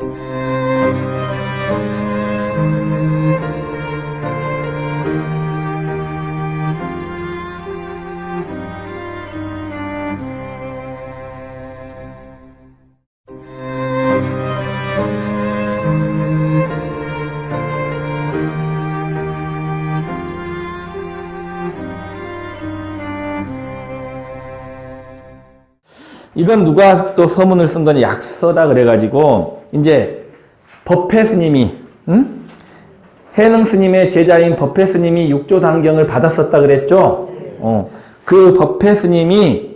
이건 누가 또 서문을 쓴 거냐? 약서다 그래가지고 이제 법회 스님이 응? 해능 스님의 제자인 법회 스님이 육조 단경을 받았었다 그랬죠. 어, 그 법회 스님이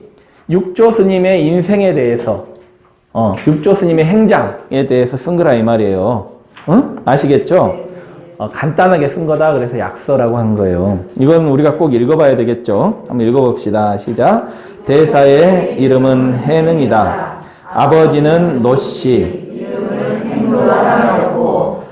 육조 스님의 인생에 대해서 어, 육조 스님의 행장에 대해서 쓴 거라 이 말이에요. 어? 아시겠죠? 어, 간단하게 쓴 거다 그래서 약서라고 한 거예요. 이건 우리가 꼭 읽어봐야 되겠죠. 한번 읽어봅시다. 시작. 대사의 이름은 해능이다. 아버지는 노씨. 이름은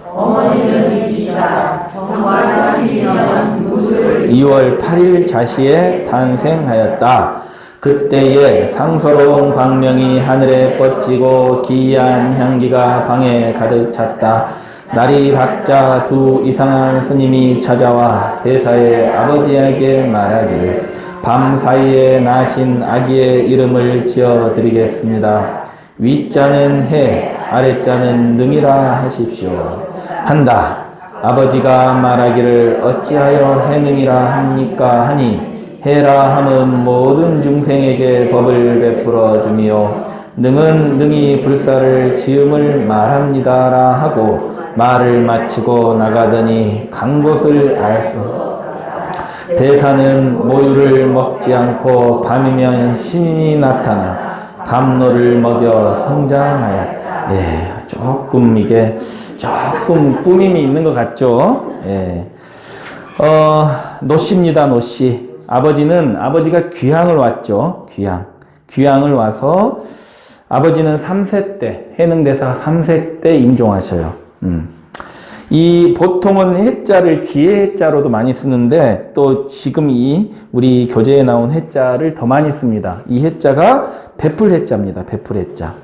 2월 8일 자시에 탄생하였다. 그때에 상서로운 광명이 하늘에 뻗치고 기이한 향기가 방에 가득 찼다. 날이 밝자 두 이상한 스님이 찾아와 대사의 아버지에게 말하기를 밤 사이에 나신 아기의 이름을 지어 드리겠습니다. 윗자는 해, 아랫자는 능이라 하십시오. 한다. 아버지가 말하기를 어찌하여 해능이라 합니까 하니 해라 함은 모든 중생에게 법을 베풀어 주미요 능은 능히 불사를 지음을 말합니다라 하고 말을 마치고 나가더니 간 곳을 알수 대사는 모유를 먹지 않고 밤이면 신인이 나타나 감로를 먹여 성장하여 예, 조금 이게 조금 꾸밈이 있는 것 같죠? 예. 어, 노씨입니다, 노씨. 아버지는 아버지가 귀향을 왔죠. 귀향. 귀향을 와서 아버지는 3세 때 해능대사가 3세 때 임종하셔요. 음. 이 보통은 해자를 지혜 해자로도 많이 쓰는데 또 지금 이 우리 교재에 나온 해자를 더 많이 씁니다. 이 해자가 베풀 해자입니다. 베풀 해자.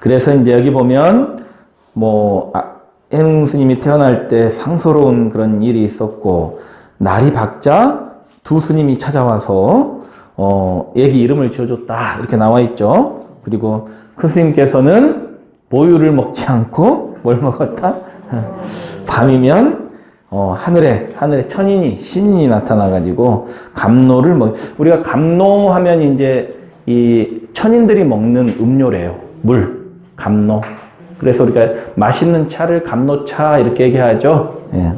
그래서 이제 여기 보면 뭐 아, 해능 스님이 태어날 때 상서로운 그런 일이 있었고 날이 밝자 두 스님이 찾아와서 어 애기 이름을 지어줬다 이렇게 나와 있죠. 그리고 그 스님께서는 모유를 먹지 않고 뭘 먹었다? 밤이면 어, 하늘에 하늘에 천인이 신인이 나타나 가지고 감로를 먹 우리가 감로하면 이제 이 천인들이 먹는 음료래요. 물 감로. 그래서 우리가 맛있는 차를 감로차 이렇게 얘기하죠. 예.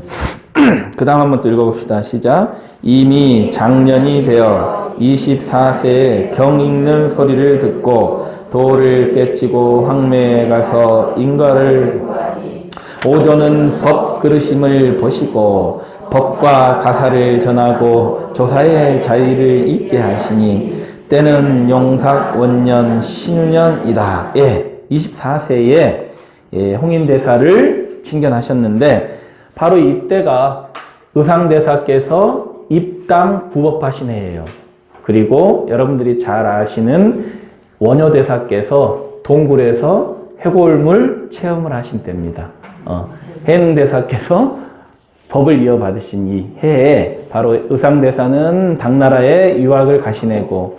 그 다음 한번 또 읽어봅시다. 시작. 이미 장년이 되어 24세에 경 읽는 소리를 듣고 도를 깨치고 황매에 가서 인가를 오조는 법 그르심을 보시고 법과 가사를 전하고 조사의 자유를 있게 하시니 때는 용삭 원년 신년이다. 예, 24세에 예, 홍인대사를 친견하셨는데 바로 이때가 의상대사께서 입당 구법하신 해예요. 그리고 여러분들이 잘 아시는 원효대사께서 동굴에서 해골물 체험을 하신 때입니다. 어, 해능대사께서 법을 이어받으신 이 해에 바로 의상대사는 당나라에 유학을 가시내고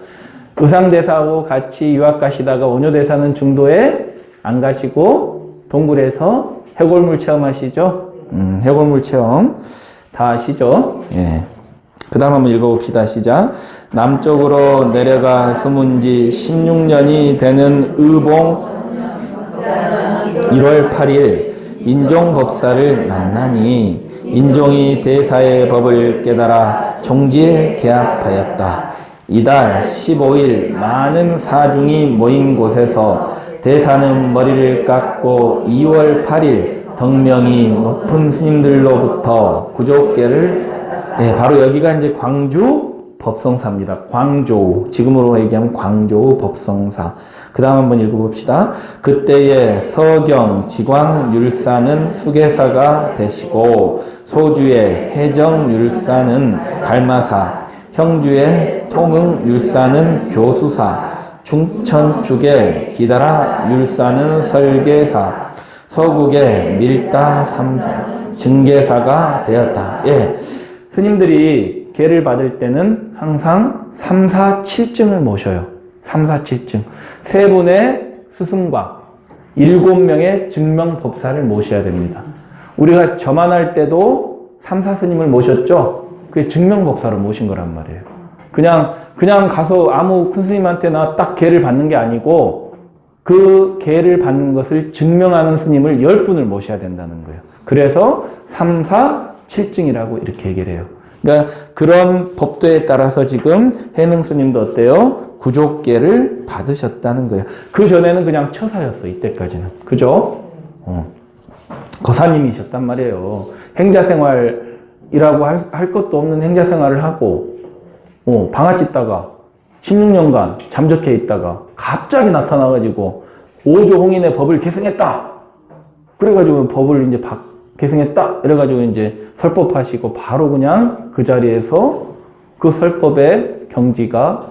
의상대사하고 같이 유학 가시다가 원효대사는 중도에 안 가시고 동굴에서 해골물 체험하시죠? 음, 해골물 체험 다 아시죠? 예. 그 다음 한번 읽어봅시다. 시작. 남쪽으로 내려가 숨은 지 16년이 되는 의봉 1월 8일 인종법사를 만나니 인종이 대사의 법을 깨달아 종지에 개합하였다. 이달 15일 많은 사중이 모인 곳에서 대사는 머리를 깎고 2월 8일 덕명이 높은 스님들로부터 구조계를 네, 바로 여기가 이제 광주 법성사입니다. 광조 지금으로 얘기하면 광조 법성사. 그 다음 한번 읽어봅시다. 그때에 서경 지광 율사는 수계사가 되시고 소주의 해정 율사는 갈마사 형주의 통응 율사는 교수사 중천축에 기다라 율사는 설계사 서국에 밀다 삼사 증계사가 되었다. 예. 스님들이 계를 받을 때는 항상 3, 4, 7증을 모셔요. 3, 4, 7증. 세 분의 스승과 일곱 명의 증명법사를 모셔야 됩니다. 우리가 저만할 때도 3, 4 스님을 모셨죠? 그게 증명법사를 모신 거란 말이에요. 그냥, 그냥 가서 아무 큰 스님한테나 딱 계를 받는 게 아니고 그 계를 받는 것을 증명하는 스님을 10분을 모셔야 된다는 거예요. 그래서 3, 4, 7증이라고 이렇게 얘기를 해요. 그러니까 그런 법도에 따라서 지금 해능 스님도 어때요? 구족계를 받으셨다는 거예요. 그 전에는 그냥 처사였어, 이때까지는. 그죠? 어. 거사님이셨단 말이에요. 행자 생활이라고 할, 할 것도 없는 행자 생활을 하고, 어, 방아 찢다가 16년간 잠적해 있다가 갑자기 나타나가지고 오조 홍인의 법을 계승했다! 그래가지고 법을 이제 바, 계승했다! 이래가지고 이제 설법하시고 바로 그냥 그 자리에서 그 설법의 경지가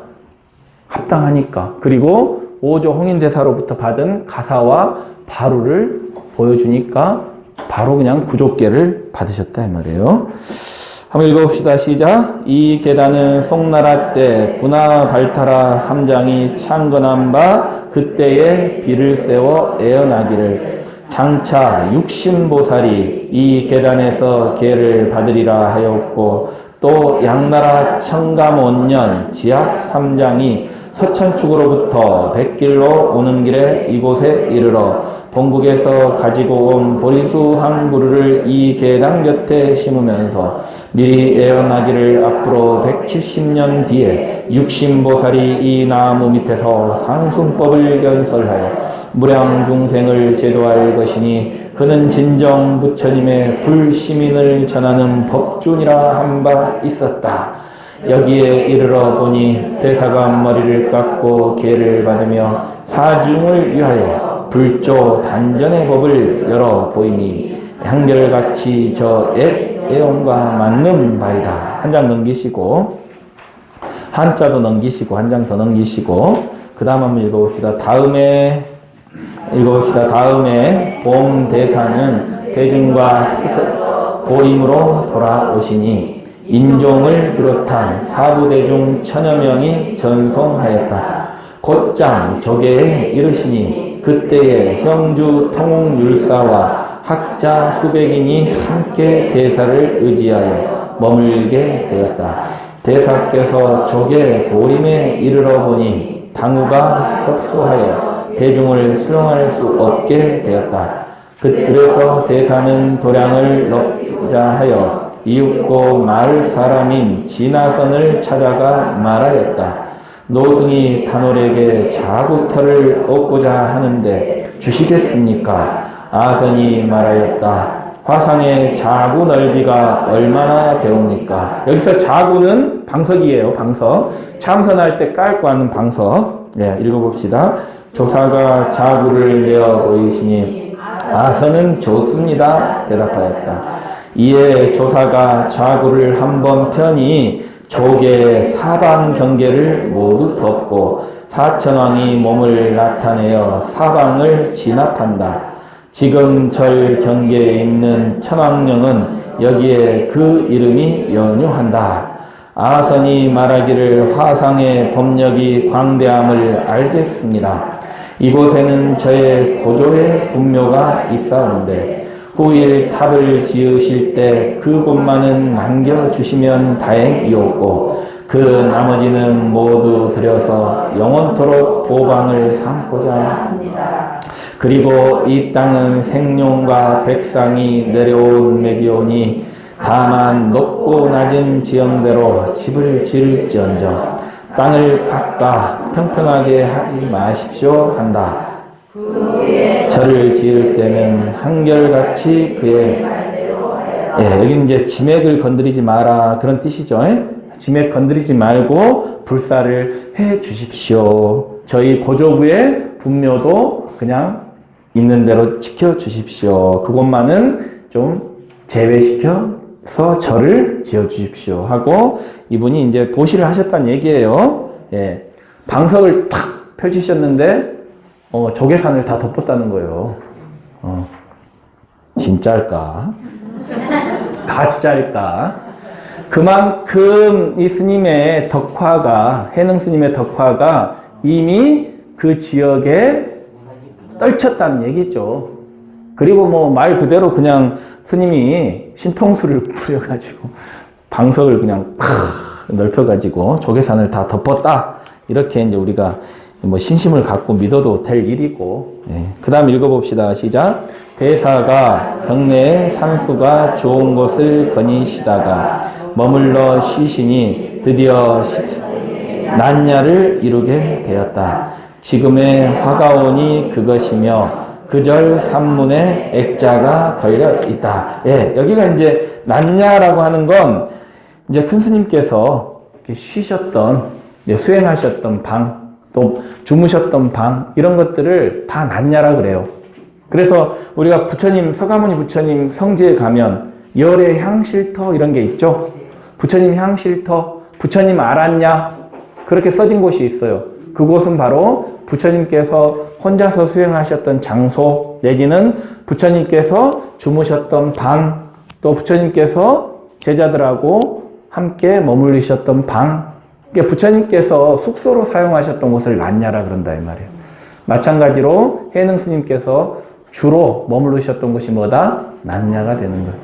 합당하니까. 그리고 오조 홍인대사로부터 받은 가사와 바루를 보여주니까 바로 그냥 구족계를 받으셨다 이 말이에요. 한번 읽어봅시다. 시작. 이 계단은 송나라 때 군하 발타라 삼장이 창건한 바 그때에 비를 세워 애어나기를 장차 육신보살이 이 계단에서 계를 받으리라 하였고 또 양나라 청감원년 지학 삼장이 서천 축으로부터 백길로 오는 길에 이곳에 이르러 본국에서 가지고 온 보리수 한 그루를 이 계단 곁에 심으면서 미리 애어나기를 앞으로 170년 뒤에 육신보살이 이 나무 밑에서 상순법을 연설하여 무량 중생을 제도할 것이니 그는 진정 부처님의 불시민을 전하는 법준이라 한 바 있었다. 여기에 이르러 보니 대사가 머리를 깎고 계를 받으며 사중을 위하여 불조 단전의 법을 열어 보이니 한결같이 저 옛 애용과 맞는 바이다. 한 장 넘기시고 한자도 넘기시고 한 장 더 넘기시고 그 다음 한번 읽어봅시다. 다음에 읽어봅시다. 다음에 봄 대사는 대중과 보림으로 돌아오시니 인종을 비롯한 사부대중 천여 명이 전송하였다. 곧장 조계에 이르시니 그때에 형주 통웅율사와 학자 수백인이 함께 대사를 의지하여 머물게 되었다. 대사께서 조계 보림에 이르러 보니 당우가 협소하여 대중을 수용할 수 없게 되었다. 그- 그래서 대사는 도량을 높자 하여 이윽고 마을 사람인 진화선을 찾아가 말하였다. 노승이 단월에게 자구터를 얻고자 하는데 주시겠습니까? 아선이 말하였다. 화상의 자구 넓이가 얼마나 되옵니까? 여기서 자구는 방석이에요, 방석. 참선할 때 깔고 하는 방석. 예, 읽어봅시다. 조사가 자구를 내어 보이시니 아선은 좋습니다. 대답하였다. 이에 조사가 자구를 한 번 펴니 조계 사방 경계를 모두 덮고 사천왕이 몸을 나타내어 사방을 진압한다. 지금 절 경계에 있는 천왕령은 여기에 그 이름이 연유한다. 아선이 말하기를 화상의 법력이 광대함을 알겠습니다. 이곳에는 저의 고조의 분묘가 있사온데 후일 탑을 지으실 때 그곳만은 남겨주시면 다행이었고 그 나머지는 모두 들여서 영원토록 보방을 삼고자 합니다. 그리고 이 땅은 생룡과 백상이 내려온 맥이오니 다만 높고 낮은 지형대로 집을 지을지언정 땅을 각각 평평하게 하지 마십시오 한다. 절을 지을 때는 한결같이 그의 예, 여기 이제 지맥을 건드리지 마라 그런 뜻이죠. 예? 지맥 건드리지 말고 불사를 해 주십시오. 저희 고조부의 분묘도 그냥 있는 대로 지켜 주십시오. 그것만은 좀 제외시켜서 절을 지어 주십시오 하고 이분이 이제 보시를 하셨다는 얘기예요. 예. 방석을 탁 펼치셨는데 어, 조계산을 다 덮었다는 거예요. 어, 진짜일까? 가짜일까? 그만큼 이 스님의 덕화가 해능 스님의 덕화가 이미 그 지역에 떨쳤다는 얘기죠. 그리고 뭐 말 그대로 그냥 스님이 신통수를 부려가지고 방석을 그냥 팍 넓혀가지고 조계산을 다 덮었다. 이렇게 이제 우리가 뭐 신심을 갖고 믿어도 될 일이고. 예. 그 다음 읽어봅시다. 시작. 대사가 경내에 산수가 좋은 곳을 거니시다가 머물러 쉬시니 드디어 십- 난야를 이루게 되었다. 지금의 화가온이 그것이며 그절 산문에 액자가 걸려 있다. 예, 여기가 이제 난야라고 하는 건 이제 큰 스님께서 쉬셨던, 수행하셨던 방, 또 주무셨던 방, 이런 것들을 다 난야라 그래요. 그래서 우리가 부처님, 서가모니 부처님 성지에 가면 열의 향실터 이런 게 있죠. 부처님 향실터, 부처님 알았냐? 그렇게 써진 곳이 있어요. 그곳은 바로 부처님께서 혼자서 수행하셨던 장소, 내지는 부처님께서 주무셨던 방, 또 부처님께서 제자들하고 함께 머물리셨던 방, 부처님께서 숙소로 사용하셨던 곳을 난야라 그런다 이 말이에요. 마찬가지로 해능 스님께서 주로 머무르셨던 곳이 뭐다? 난야가 되는 거예요.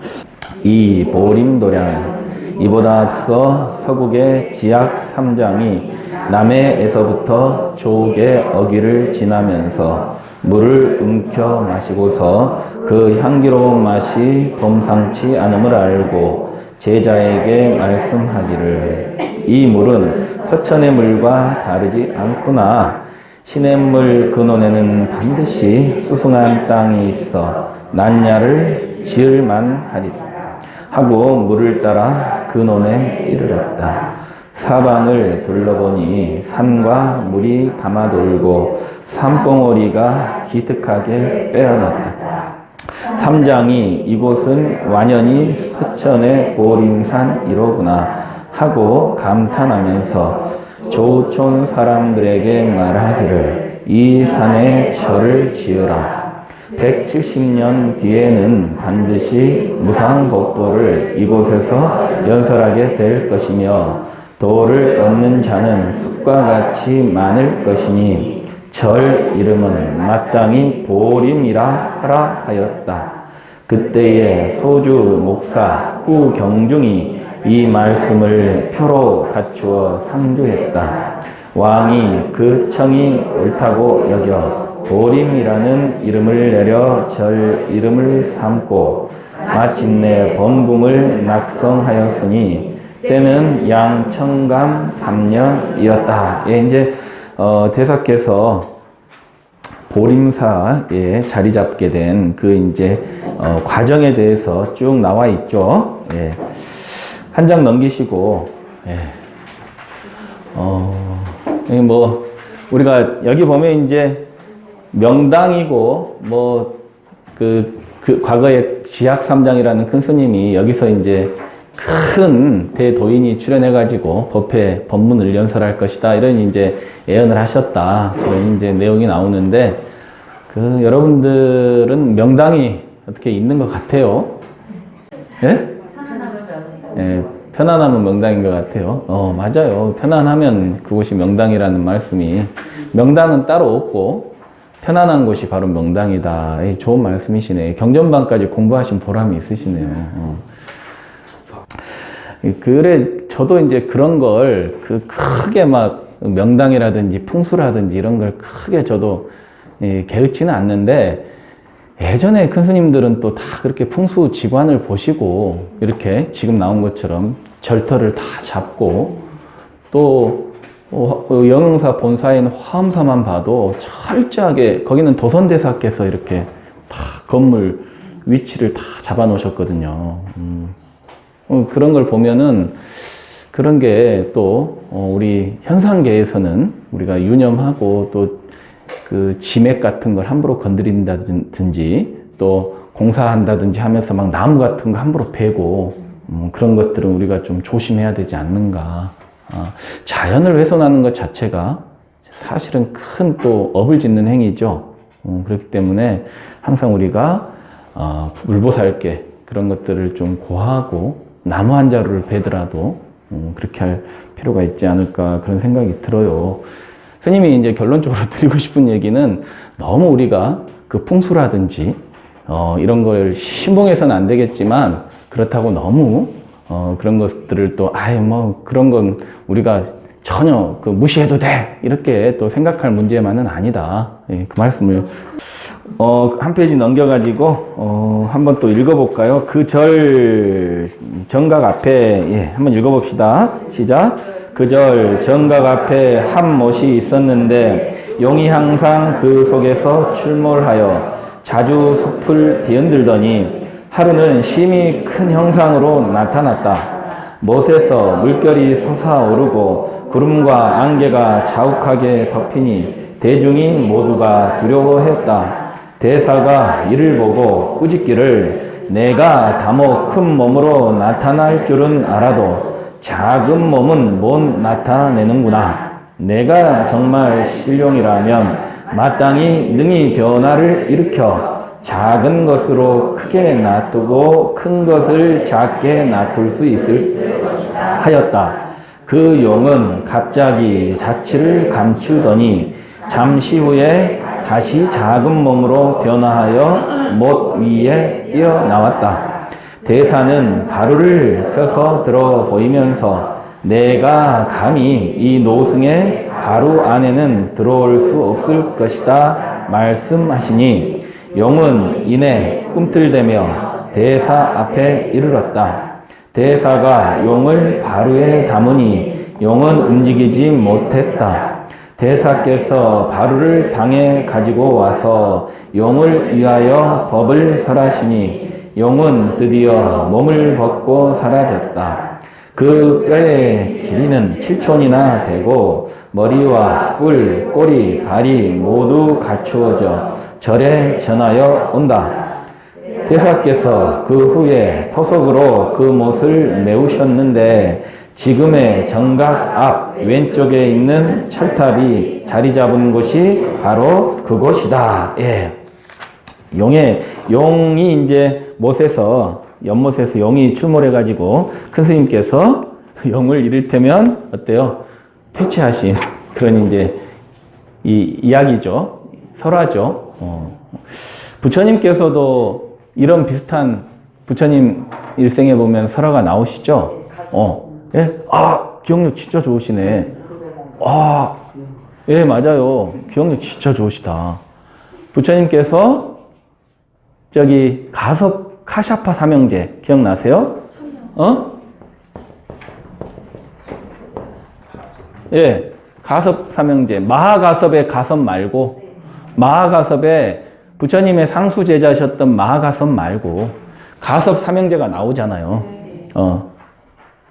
이 보림도량 이보다 앞서 서국의 지약 삼장이 남해에서부터 조옥의 어귀를 지나면서 물을 움켜 마시고서 그 향기로운 맛이 범상치 않음을 알고 제자에게 말씀하기를 이 물은 서천의 물과 다르지 않구나 시냇물 근원에는 반드시 수승한 땅이 있어 난야를 지을만 하리라 하고 물을 따라 근원에 이르렀다. 사방을 둘러보니 산과 물이 감아돌고 산봉오리가 기특하게 빼어났다. 삼장이 이곳은 완연히 서천의 보림산 이로구나 하고 감탄하면서 조촌 사람들에게 말하기를 이 산에 절을 지으라. 170년 뒤에는 반드시 무상복도를 이곳에서 연설하게 될 것이며 도를 얻는 자는 숲과 같이 많을 것이니 절 이름은 마땅히 보림이라 하라 하였다. 그때에 소주 목사 후 경중이 이 말씀을 표로 갖추어 상주했다. 왕이 그 청이 옳다고 여겨 보림이라는 이름을 내려 절 이름을 삼고 마침내 범궁을 낙성하였으니 때는 양청감 3년이었다. 예, 이제 어, 대사께서 보림사에 자리 잡게 된 그 이제 어, 과정에 대해서 쭉 나와 있죠. 예. 한 장 넘기시고 예. 어, 뭐 우리가 여기 보면 이제 명당이고 뭐 그 그 과거에 지학 삼장이라는 큰 스님이 여기서 이제 큰 대도인이 출연해가지고 법회 법문을 연설할 것이다 이런 이제 예언을 하셨다 그런 이제 내용이 나오는데 그 여러분들은 명당이 어떻게 있는 것 같아요? 예? 예, 편안하면 명당인 것 같아요. 어, 맞아요. 편안하면 그곳이 명당이라는 말씀이 명당은 따로 없고 편안한 곳이 바로 명당이다. 에이, 좋은 말씀이시네. 경전반까지 공부하신 보람이 있으시네요. 어. 그래 저도 이제 그런 걸 그 크게 막 명당이라든지 풍수라든지 이런 걸 크게 저도 예, 개의치는 않는데 예전에 큰 스님들은 또 다 그렇게 풍수 지관을 보시고 이렇게 지금 나온 것처럼 절터를 다 잡고 또 어, 영흥사 본사인 화엄사만 봐도 철저하게 거기는 도선대사께서 이렇게 다 건물 위치를 다 잡아 놓으셨거든요. 음. 어, 그런 걸 보면은 그런 게또 어, 우리 현상계에서는 우리가 유념하고 또 그 지맥 같은 걸 함부로 건드린다든지 또 공사한다든지 하면서 막 나무 같은 거 함부로 베고 음, 그런 것들은 우리가 좀 조심해야 되지 않는가. 아, 자연을 훼손하는 것 자체가 사실은 큰 또 업을 짓는 행위죠. 어, 그렇기 때문에 항상 우리가 어, 물보살께 그런 것들을 좀 고하고 나무 한 자루를 베더라도 음, 그렇게 할 필요가 있지 않을까 그런 생각이 들어요. 스님이 이제 결론적으로 드리고 싶은 얘기는 너무 우리가 그 풍수라든지 어, 이런 걸 신봉해서는 안 되겠지만 그렇다고 너무 어, 그런 것들을 또 아예 뭐 그런 건 우리가 전혀 그 무시해도 돼 이렇게 또 생각할 문제만은 아니다. 예, 그 말씀을 어, 한 페이지 넘겨가지고, 어, 한번 또 읽어볼까요? 그 절, 정각 앞에, 예, 한번 읽어봅시다. 시작. 그 절, 정각 앞에 한 못이 있었는데, 용이 항상 그 속에서 출몰하여 자주 숲을 뒤흔들더니, 하루는 심히 큰 형상으로 나타났다. 못에서 물결이 솟아오르고 구름과 안개가 자욱하게 덮이니 대중이 모두가 두려워했다. 대사가 이를 보고 꾸짖기를 내가 다모 큰 몸으로 나타날 줄은 알아도 작은 몸은 못 나타내는구나. 내가 정말 신룡이라면 마땅히 능히 변화를 일으켜 작은 것으로 크게 놔두고 큰 것을 작게 놔둘 수 있을 하였다. 그 용은 갑자기 자치를 감추더니 잠시 후에 다시 작은 몸으로 변화하여 못 위에 뛰어나왔다. 대사는 바루를 펴서 들어 보이면서 내가 감히 이 노승의 바루 안에는 들어올 수 없을 것이다 말씀하시니 용은 이내 꿈틀대며 대사 앞에 이르렀다. 대사가 용을 바루에 담으니 용은 움직이지 못했다. 대사께서 바루를 당해 가지고 와서 용을 위하여 법을 설하시니 용은 드디어 몸을 벗고 사라졌다. 그 뼈의 길이는 7촌이나 되고 머리와 뿔, 꼬리, 발이 모두 갖추어져 절에 전하여 온다. 대사께서 그 후에 토속으로 그 못을 메우셨는데 지금의 정각 앞 왼쪽에 있는 철탑이 자리 잡은 곳이 바로 그곳이다. 예. 용의 용이 이제 못에서 연못에서 용이 출몰해 가지고 큰 스님께서 용을 이를테면 어때요? 퇴치하신 그런 이제 이 이야기죠. 설화죠. 어. 부처님께서도 이런 비슷한 부처님 일생에 보면 설화가 나오시죠? 어. 예? 아, 기억력 진짜 좋으시네. 아, 예, 맞아요. 기억력 진짜 좋으시다. 부처님께서 저기 가섭 카샤파 삼형제 기억나세요? 어? 예, 가섭 삼형제 마하가섭의 가섭 말고 마하가섭의 부처님의 상수 제자셨던 마하가섭 말고 가섭 삼형제가 나오잖아요. 어,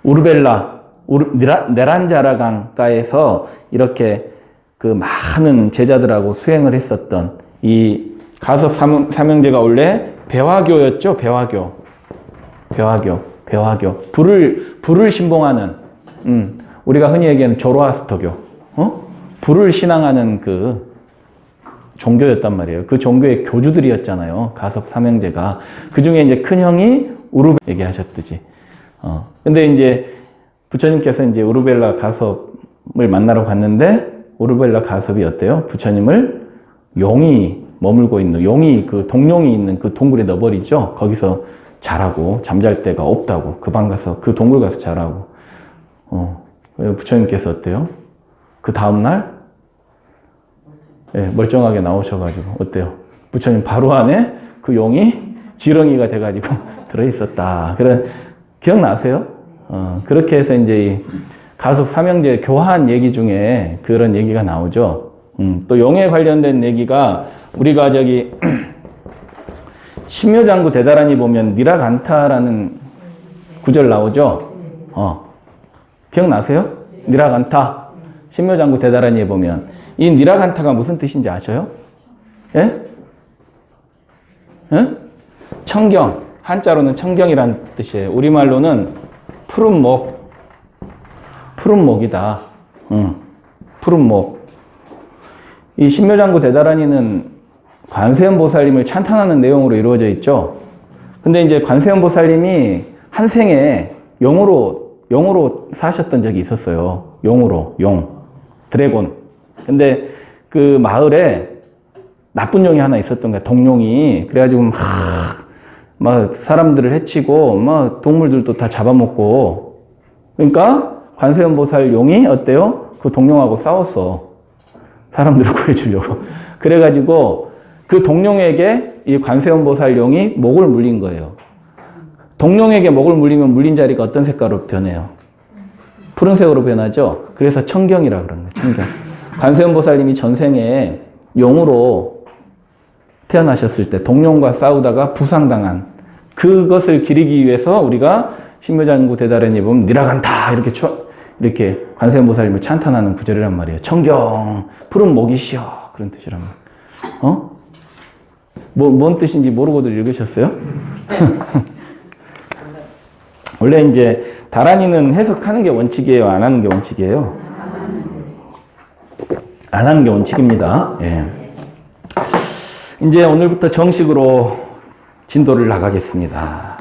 우르벨라 우르, 네라, 네란자라 강가에서 이렇게 그 많은 제자들하고 수행을 했었던 이 가섭 삼, 삼형 제가 원래 배화교였죠. 배화교, 배화교, 배화교. 불을 불을 신봉하는 음, 우리가 흔히 얘기하는 조로아스터교, 어? 불을 신앙하는 그 종교였단 말이에요. 그 종교의 교주들이었잖아요. 가섭 삼형제가. 그 중에 이제 큰 형이 우르 얘기하셨듯이. 어. 근데 이제 부처님께서 이제 우르벨라 가섭을 만나러 갔는데 우르벨라 가섭이 어때요? 부처님을 용이 머물고 있는 용이 그 동룡이 있는 그 동굴에 넣어버리죠. 거기서 자라고 잠잘 데가 없다고 그 방 가서 그 동굴 가서 자라고. 어. 부처님께서 어때요? 그 다음 날 예, 멀쩡하게 나오셔가지고 어때요? 부처님 바로 안에 그 용이 지렁이가 돼가지고 들어있었다. 그런 기억나세요? 어, 그렇게 해서 이제 이 가속 삼형제 교환 얘기 중에 그런 얘기가 나오죠. 음, 또 용에 관련된 얘기가 우리가 저기 신묘장구 대다란이 보면 니라간타라는 구절 나오죠. 어, 기억나세요? 니라간타 신묘장구 대다란이에 보면 이 니라간타가 무슨 뜻인지 아셔요? 예? 예? 청경 한자로는 청경이란 뜻이에요. 우리말로는 푸른 목 푸른 목이다. 응. 푸른 목. 이 신묘장구 대다란이는 관세음 보살님을 찬탄하는 내용으로 이루어져 있죠. 근데 이제 관세음 보살님이 한 생에 용으로 용으로 사셨던 적이 있었어요. 용으로 용 드래곤. 근데 그 마을에 나쁜 용이 하나 있었던 거야. 동용이. 그래가지고 막, 막 사람들을 해치고 막 동물들도 다 잡아먹고. 그러니까 관세음 보살 용이 어때요? 그 동용하고 싸웠어. 사람들을 구해주려고. 그래가지고 그 동룡에게 이 관세음 보살 용이 목을 물린 거예요. 동룡에게 목을 물리면 물린 자리가 어떤 색깔로 변해요? 푸른색으로 변하죠? 그래서 청경이라 그런 거예요. 청경. 관세음 보살님이 전생에 용으로 태어나셨을 때 동룡과 싸우다가 부상당한 그것을 기리기 위해서 우리가 신묘장구 대다련이 보면 니라간다 이렇게 추, 이렇게 관세음 보살님을 찬탄하는 구절이란 말이에요. 청경 푸른 목이시여 그런 뜻이란 말. 어? 뭐, 뭔 뜻인지 모르고도 읽으셨어요? 원래 이제 다란이는 해석하는 게 원칙이에요, 안 하는 게 원칙이에요? 안 하는 게 원칙입니다. 예. 이제 오늘부터 정식으로 진도를 나가겠습니다.